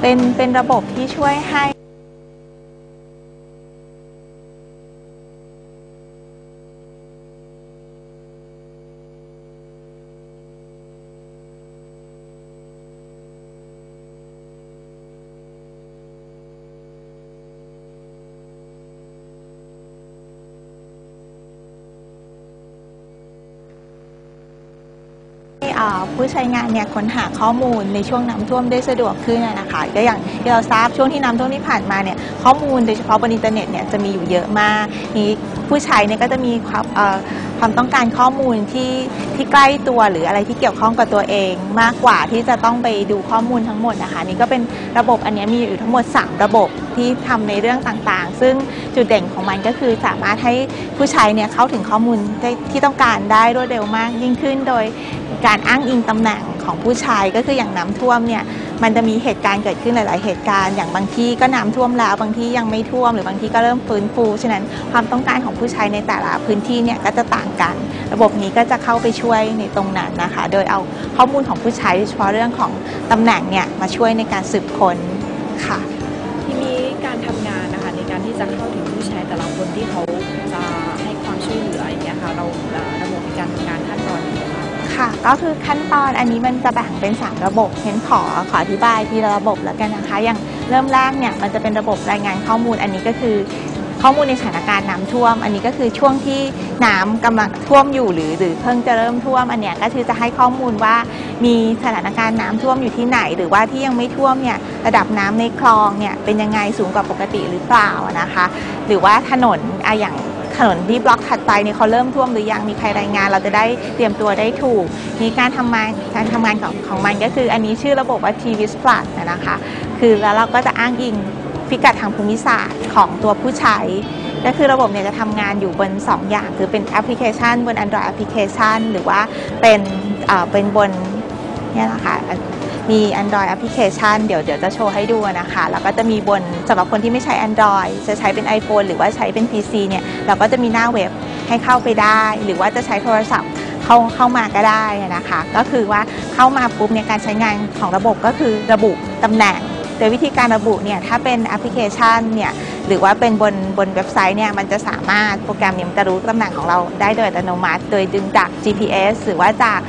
เป็นเป็นระบบที่ช่วยให้ ผู้ใช้งานเนี่ยค้นหาข้อมูลในช่วงน้ำท่วมได้สะดวกขึ้นนะคะก็อย่างที่เราทราบช่วงที่น้ำท่วมที่ผ่านมาเนี่ยข้อมูลโดยเฉพาะบนอินเทอร์เน็ตเนี่ยจะมีอยู่เยอะมากนี้ ผู้ใช้เนี่ยก็จะมีความเอ่อความต้องการข้อมูลที่ที่ใกล้ตัวหรืออะไรที่เกี่ยวข้องกับตัวเอง มากกว่าที่จะต้องไปดูข้อมูลทั้งหมดนะคะนี่ก็เป็นระบบอันเนี้ยมีอยู่ทั้งหมด 3 ระบบที่ทำในเรื่องต่างๆ ซึ่งจุดเด่นของมันก็คือสามารถให้ผู้ใช้เนี่ยเข้าถึงข้อมูลได้ที่ต้องการได้รวดเร็วมากยิ่งขึ้นโดยการอ้างอิงตำแหน่งของผู้ใช้ก็คืออย่างน้ำท่วมเนี่ย มันจะมีเหตุการณ์เกิดขึ้นหลาย ๆ เหตุการณ์อย่างบางที่ก็น้ำท่วมแล้ว บางที่ยังไม่ท่วม หรือบางที่ก็เริ่มฟื้นฟูฉะนั้นความต้องการของผู้ใช้ในแต่ละพื้นที่เนี่ยก็จะต่างกัน ระบบนี้ก็จะเข้าไปช่วยในตรงนั้นนะคะ โดยเอาข้อมูลของผู้ใช้โดยเฉพาะเรื่องของตำแหน่งเนี่ยมาช่วยในการสืบค้นค่ะทีนี้การทำงานนะคะในการที่จะเข้าถึงผู้ใช้แต่ละคนที่เขาจะให้ความช่วยเหลืออย่างเงี้ยค่ะเราระบบการทำงานขั้นตอนนี้ ค่ะ ก็คือขั้นตอนอันนี้มันจะแบ่งเป็น 3 ระบบเห็นขอขออธิบายทีละระบบแล้วกันนะคะ อย่างเริ่มแรกเนี่ยมันจะเป็นระบบรายงานข้อมูลอันนี้ก็คือ ข้อมูลในสถานการณ์น้ำท่วม อันนี้ก็คือช่วงที่น้ำกำลังท่วมอยู่หรือหรือเพิ่งจะเริ่มท่วม อันเนี้ยก็คือจะให้ข้อมูลว่ามีสถานการณ์น้ำท่วมอยู่ที่ไหน หรือว่าที่ยังไม่ท่วมเนี่ยระดับน้ำในคลองเนี่ยเป็นยังไงสูงกว่าปกติหรือเปล่านะคะ หรือว่าถนนอะอย่าง ถนนที่บล็อกถัดไปเนี่ยเขาเริ่มท่วมหรือยังมีใครรายงาน เราจะได้เตรียมตัวได้ถูกนี่การทำงานการทำงานของของมันก็คืออันนี้ชื่อระบบว่า t v s p l u s นะคะคือแล้วเราก็จะอ้างอิงพิกัดทางภูมิศาสตร์ของตัวผู้ใช้ ก็คือระบบเนี่ยจะทำงานอยู่บน 2 อย่าง คือเป็นแอปพลิเคชัน บน Android แอปพลิเคชัน หรือว่าเป็นเอ่อเป็นบนเนี่ยนะคะ มี Android Application เดี๋ยวเดี๋ยวจะโชว์ให้ดูนะคะ แล้วก็จะมีบนสำหรับคนที่ไม่ใช้ Android จะใช้เป็น iPhone หรือว่าใช้เป็น PC เนี่ยเราก็จะมีหน้าเว็บให้เข้าไปได้ หรือว่าจะใช้โทรศัพท์เข้าเข้ามาก็ได้นะคะ ก็คือว่าเข้ามาปุ๊บเนี่ยการใช้งานของระบบก็คือระบุตำแหน่ง โดยวิธีการระบุเนี่ยถ้าเป็นแอปพลิเคชันเนี่ยหรือว่าเป็นบนบนเว็บไซต์เนี่ยมันจะสามารถโปรแกรมเนี่ยมันจะรู้ตำแหน่งของเราได้โดยอัตโนมัติ โดยดึงจาก GPS หรือว่าจาก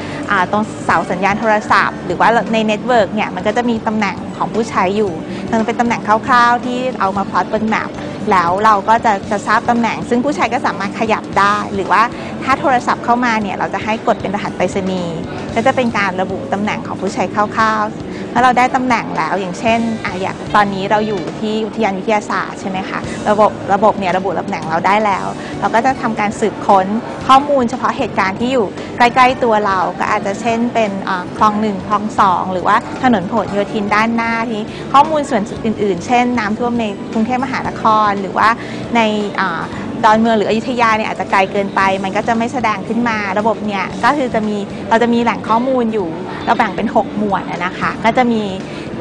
ตรงเสาสัญญาณโทรศัพท์ หรือว่าในเน็ตเวิร์กเนี่ยมันก็จะมีตำแหน่งของผู้ใช้อยู่มันเป็นตำแหน่งคร่าวๆ ที่เอามาพลอตบนแมปแล้วเราก็จะจะทราบตำแหน่ง ซึ่งผู้ใช้ก็สามารถขยับได้ หรือว่าถ้าโทรศัพท์เข้ามาเนี่ยเราจะให้กดเป็นรหัสไปรษณีย์ก็จะเป็นการระบุตำแหน่งของผู้ใช้คร่าวๆ ถ้าเราได้ตำแหน่งแล้วอย่างเช่นอะอย่างตอนนี้เราอยู่ที่อุทยานวิทยาศาสตร์ใช่ไหมคะระบบระบบเนี่ยระบุตำแหน่งเราได้แล้ว เราก็จะทำการสืบค้นข้อมูลเฉพาะเหตุการณ์ที่อยู่ใกล้ๆตัวเราก็อาจจะเช่นเป็นคลองหนึ่งคลองสองหรือว่าถนนผลโยธินด้านหน้าที่ข้อมูลส่วนอื่น ๆ เช่น น้ำท่วมในกรุงเทพมหานครหรือว่าใน ดอนเมืองหรืออยุธยาเนี่ยอาจจะไกลเกินไป มันก็จะไม่แสดงขึ้นมา ระบบเนี่ยก็คือจะมีเราจะมีแหล่งข้อมูลอยู่ เราแบ่งเป็น 6 หมวดนะคะ ก็จะมี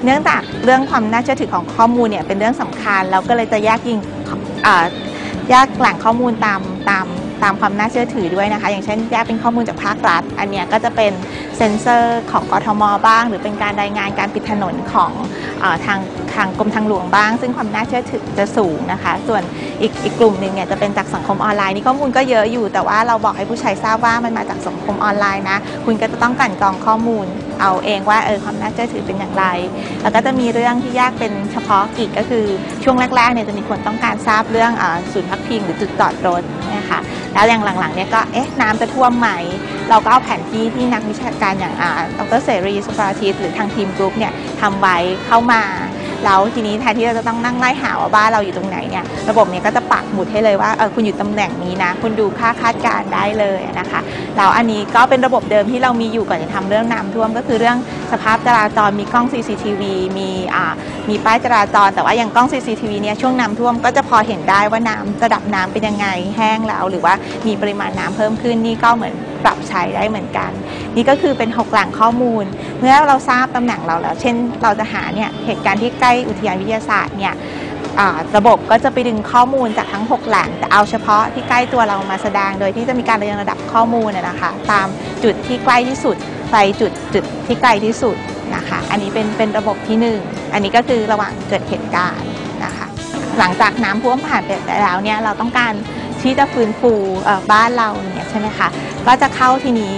เนื่องจากเรื่องความน่าเชื่อถือของข้อมูลเนี่ยเป็นเรื่องสำคัญ เราก็เลยจะแยกยิงอ่าแยกแหล่งข้อมูลตามตาม ตามความน่าเชื่อถือด้วยนะคะ อย่างเช่นแยกเป็นข้อมูลจากภาครัฐ อันเนี้ยก็จะเป็นเซ็นเซอร์ของกทมบ้าง หรือเป็นการรายงานการปิดถนนของอทางทางกรมทางหลวงบ้าง ซึ่งความน่าเชื่อถือจะสูงนะคะ ส่วนอีกอีกกลุ่มหนึ่งเนี่ยจะเป็นจากสังคมออนไลน์นี่ข้อมูลก็เยอะอยู่ แต่ว่าเราบอกให้ผู้ใช้ทราบว่ามันมาจากสังคมออนไลน์นะคุณก็จะต้องกันกรองข้อมูลเอาเองว่าเออความน่าเชื่อถือเป็นอย่างไร แล้วก็จะมีเรื่องที่แยกเป็นเฉพาะกิจก็คือช่วงแรกๆเนี่ยจะมีคนต้องการทราบเรื่องศูนย์พักพิงหรือจุดจอดรถนะคะ แล้วอย่างหลังๆเนี่ยก็เอ๊ะน้ำจะท่วมไหม เราก็เอาแผนที่ที่นักวิชาการอย่างอ่าดรเสรีสุปราชิต หรือทางทีมกรุ๊ปเนี่ยทำไว้เข้ามา แล้วทีนี้แทนที่เราจะต้องนั่งไล่หาว่าบ้านเราอยู่ตรงไหนเนี่ยระบบเนี่ยก็จะปักหมุดให้เลยว่าเออคุณอยู่ตำแหน่งนี้นะ คุณดูค่าคาดการได้เลยนะคะแล้วอันนี้ก็เป็นระบบเดิมที่เรามีอยู่ก่อนจะทำเรื่องน้ำท่วม ก็คือเรื่องสภาพจราจรมีกล้อง CCTV มีอ่ามีป้ายจราจร แต่ว่าอย่างกล้อง CCTV เนี่ยช่วงน้ำท่วมก็จะพอเห็นได้ว่าน้ำระดับน้ำเป็นยังไงแห้งแล้ว หรือว่ามีปริมาณน้ำเพิ่มขึ้นนี่ก็เหมือน ปรับใช้ได้เหมือนกัน นี่ก็คือเป็นหกแหล่งข้อมูล เมื่อเราทราบตำแหน่งเราแล้ว เช่น เราจะหาเนี่ยเหตุการณ์ที่ใกล้อุทยานวิทยาศาสตร์เนี่ยระบบก็จะไปดึงข้อมูลจากทั้ง 6 แหล่งแต่เอาเฉพาะที่ใกล้ตัวเรามาแสดง โดยที่จะมีการเรียงระดับข้อมูลนะนะคะตามจุดที่ใกล้ที่สุดไปจุดจุดที่ไกลที่สุดนะคะ อันนี้เป็นเป็นระบบที่หนึ่งอันนี้ก็คือระหว่างเกิดเหตุการณ์นะคะ หลังจากน้ำท่วมผ่านไปแล้วเนี่ยเราต้องการ ที่จะฟื้นฟูบ้านเราเนี่ยใช่ไหมคะก็จะเข้าทีนี้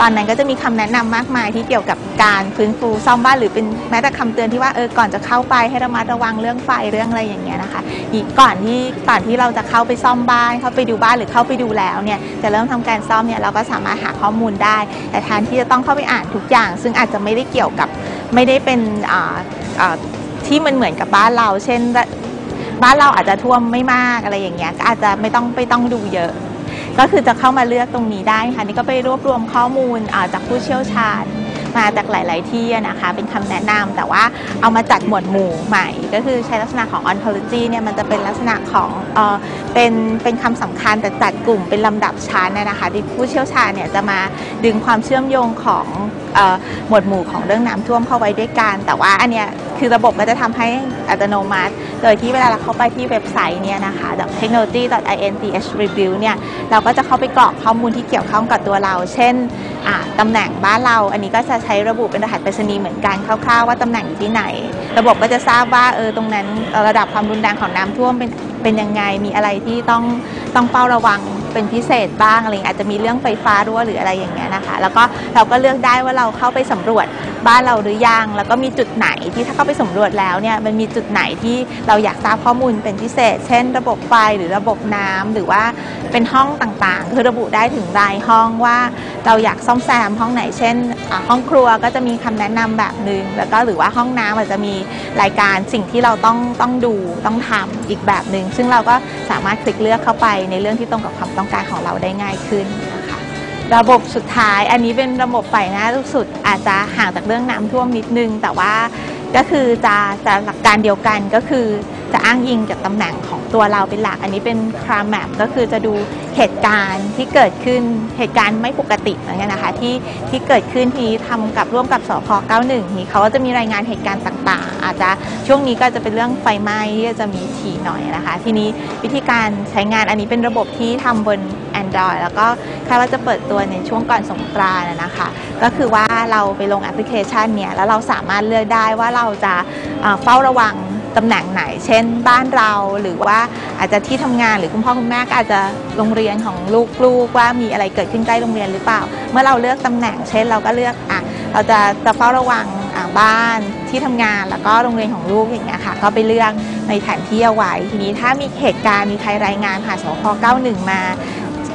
ตอนนั้นก็จะมีคำแนะนำมากมายที่เกี่ยวกับการฟื้นฟูซ่อมบ้านหรือเป็นแม้แต่คำเตือนที่ว่าเออก่อนจะเข้าไปให้ระมัดระวังเรื่องไฟเรื่องอะไรอย่างเงี้ยนะคะอีกก่อนที่ก่อนที่เราจะเข้าไปซ่อมบ้านเข้าไปดูบ้านหรือเข้าไปดูแล้วเนี่ยจะเริ่มทำการซ่อมเนี่ยเราก็สามารถหาข้อมูลได้ แต่แทนที่จะต้องเข้าไปอ่านทุกอย่าง ซึ่งอาจจะไม่ได้เกี่ยวกับไม่ได้เป็นที่มันเหมือนกับบ้านเรา เช่น บ้านเราอาจจะท่วมไม่มากอะไรอย่างเงี้ยก็อาจจะไม่ต้องไม่ต้องดูเยอะ ก็คือจะเข้ามาเลือกตรงนี้ได้ค่ะนี่ก็ไปรวบรวมข้อมูลจากผู้เชี่ยวชาญมาจากหลาย ๆ ที่นะคะ เป็นคำแนะนำแต่ว่าเอามาจัดหมวดหมู่ใหม่ ก็คือใช้ลักษณะของ ontology เนี่ยมันจะเป็นลักษณะของเออเป็นเป็นคำสำคัญแต่จัดกลุ่มเป็นลำดับชั้นนะนะคะที่ผู้เชี่ยวชาญเนี่ยจะมาดึงความเชื่อมโยงของออหมวดหมู่ของเรื่องน้ำท่วมเข้าไว้ด้วยกัน แต่ว่าอันเนี้ยคือระบบก็จะทำให้อัตโนมัติ โดยที่เวลาเราเข้าไปที่เว็บไซต์เนี่ยนะคะ technology.inth review เนี่ยเราก็จะเข้าไปกรอกข้อมูลที่เกี่ยวข้องกับตัวเรา เช่นตำแหน่งบ้านเรา อันนี้ก็จะใช้ระบุเป็นรหัสไปรษณีย์เหมือนกันคร่าวๆว่าตำแหน่งอยู่ที่ไหน ระบบก็จะทราบว่าเออตรงนั้นระดับความรุนแรงของน้ำท่วมเป็นเป็นยังไงมีอะไรที่ต้องต้องเฝ้าระวัง เป็นพิเศษบ้างอะไรอาจจะมีเรื่องไฟฟ้ารั่วหรืออะไรอย่างเงี้ยนะคะ แล้วก็เราก็เลือกได้ว่าเราเข้าไปสำรวจบ้านเราหรือยังแล้วก็มีจุดไหนที่ถ้าเข้าไปสำรวจแล้วเนี่ยมันมีจุดไหนที่เราอยากทราบข้อมูลเป็นพิเศษ เช่น ระบบไฟหรือระบบน้ำหรือว่าเป็นห้องต่างๆ คือระบุได้ถึงรายห้องว่าเราอยากซ่อมแซมห้องไหน เช่น ห้องครัวก็จะมีคำแนะนำแบบหนึ่งแล้วก็หรือว่าห้องน้ำอาจจะมีรายการสิ่งที่เราต้องต้องดูต้องทำอีกแบบหนึ่งซึ่งเราก็สามารถคลิกเลือกเข้าไปในเรื่องที่ตรงกับความต้องการของเราได้ง่ายขึ้นนะคะระบบสุดท้ายอันนี้เป็นระบบฝ่ายหน้าสุดอาจจะห่างจากเรื่องน้ำท่วมนิดนึง แต่ว่าก็คือจะจะหลักการเดียวกันก็คือ จะอ้างอิงจากตำแหน่งของตัวเราเป็นหลัก อันนี้เป็นคราแมปก็คือจะดูเหตุการณ์ที่เกิดขึ้นเหตุการณ์ไม่ปกติอย่างเงี้ยนะคะที่ที่เกิดขึ้นทีนี้ทำกับร่วมกับสพ91นี้เขาก็จะมีรายงานเหตุการณ์ต่างๆ อาจจะช่วงนี้ก็จะเป็นเรื่องไฟไหม้ที่จะมีถี่หน่อยนะคะ ทีนี้วิธีการใช้งานอันนี้เป็นระบบที่ทำบน Android แล้วก็คาดว่าจะเปิดตัวในช่วงก่อนสงกรานต์อะนะคะ ก็คือว่าเราไปลงแอปพลิเคชันเนี่ยแล้วเราสามารถเลือกได้ว่าเราจะเฝ้าระวัง ตำแหน่งไหน เช่น บ้านเราหรือว่าอาจจะที่ทำงานหรือคุณพ่อคุณแม่ก็อาจจะโรงเรียนของลูกๆว่ามีอะไรเกิดขึ้นใกล้โรงเรียนหรือเปล่า เมื่อเราเลือกตำแหน่ง เช่นเราก็เลือกอะเราจะจะเฝ้าระวังอะบ้านที่ทำงานแล้วก็โรงเรียนของลูกอย่างเงี้ยค่ะ ก็ไปเลือกในแผนที่เอาไว้ทีนี้ถ้ามีเหตุการณ์มีใครรายงานผ่านสพ91 มา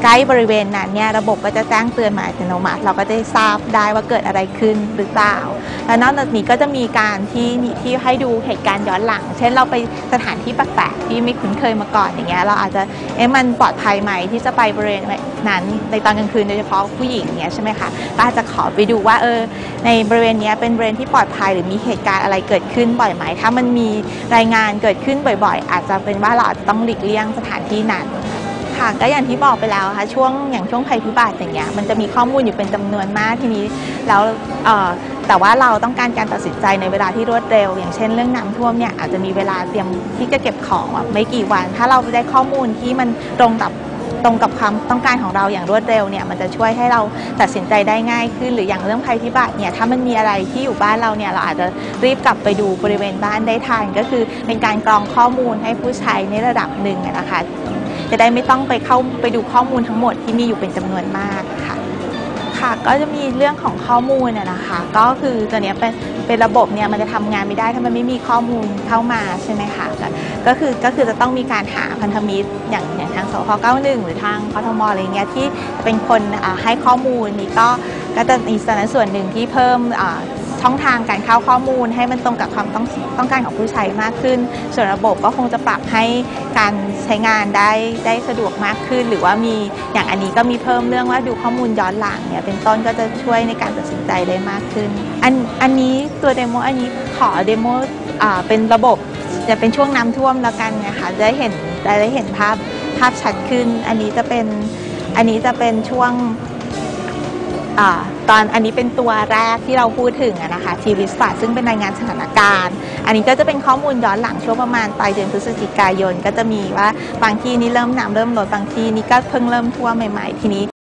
ใกล้บริเวณนั้นเนี่ยระบบก็จะแจ้งเตือนมาอัตโนมัติ เราก็ได้ทราบได้ว่าเกิดอะไรขึ้นหรือเปล่า และนอกจากนี้ก็จะมีการที่ที่ให้ดูเหตุการณ์ย้อนหลัง เช่นเราไปสถานที่แปลกๆที่ไม่คุ้นเคยมาก่อนอย่างเงี้ยเราอาจจะเอ๊ะมันปลอดภัยไหมที่จะไปบริเวณนั้นในตอนกลางคืนโดยเฉพาะผู้หญิงเงี้ยใช่ไหมคะก็อาจจะขอไปดูว่าเออในบริเวณเนี้ยเป็นบริเวณที่ปลอดภัยหรือมีเหตุการณ์อะไรเกิดขึ้นบ่อยไหมถ้ามันมีรายงานเกิดขึ้นบ่อย ๆ อาจจะเป็นว่าเราอาจจะต้องหลีกเลี่ยงสถานที่นั้น ค่ะก็อย่างที่บอกไปแล้วค่ะช่วงอย่างช่วงภัยพิบัติอย่างเงี้ยมันจะมีข้อมูลอยู่เป็นจำนวนมากทีนี้แล้วเอ่อแต่ว่าเราต้องการการตัดสินใจในเวลาที่รวดเร็ว อย่างเช่นเรื่องน้ำท่วมเนี่ยอาจจะมีเวลาเตรียมที่จะเก็บของแบบไม่กี่วัน ถ้าเราได้ข้อมูลที่มันตรงกับตรงกับความต้องการของเราอย่างรวดเร็วเนี่ยมันจะช่วยให้เราตัดสินใจได้ง่ายขึ้น หรืออย่างเรื่องภัยพิบัติเนี่ยถ้ามันมีอะไรที่อยู่บ้านเราเนี่ยเราอาจจะรีบกลับไปดูบริเวณบ้านได้ทันก็คือเป็นการกรองข้อมูลให้ผู้ใช้ในระดับหนึ่งนะคะ จะได้ไม่ต้องไปเข้าไปดูข้อมูลทั้งหมดที่มีอยู่เป็นจำนวนมากค่ะค่ะก็จะมีเรื่องของข้อมูลน่ะนะคะ ก็คือตัวเนี้ยเป็นเป็นระบบเนี่ยมันจะทำงานไม่ได้ถ้ามันไม่มีข้อมูลเข้ามาใช่ไหมคะก็คือก็คือจะต้องมีการหาพันธมิตรอย่างอย่างทางสพ91 หรือทางกทมอะไรเงี้ยที่เป็นคนให้ข้อมูลนี่ก็ก็จะมีส่วนส่วนหนึ่งที่เพิ่ม ช่องทางการเข้าข้อมูลให้มันตรงกับความต้องต้องการของผู้ใช้มากขึ้น ส่วนระบบก็คงจะปรับให้การใช้งานได้ได้สะดวกมากขึ้น หรือว่ามีอย่างอันนี้ก็มีเพิ่มเรื่องว่าดูข้อมูลย้อนหลังเนี่ยเป็นต้นก็จะช่วยในการตัดสินใจได้มากขึ้น อันอันนี้ตัวเดโมอันนี้ขอเดโมอ่าเป็นระบบจะเป็นช่วงน้ำท่วมแล้วกันนะคะจะได้เห็นจะได้เห็นภาพภาพชัดขึ้น อันนี้จะเป็นอันนี้จะเป็นช่วง ตอนอันนี้เป็นตัวแรกที่เราพูดถึงนะคะทีวิสตซึ่งเป็นรายงานสถานการณ์ อันนี้ก็จะเป็นข้อมูลย้อนหลังช่วงประมาณปลายเดือนพฤศจิกายน ก็จะมีว่าบางที่นี่เริ่มน้ำเริ่มลดบางที่นี่ก็เพิ่งเริ่มท่วมใหม่ๆ ทีนี้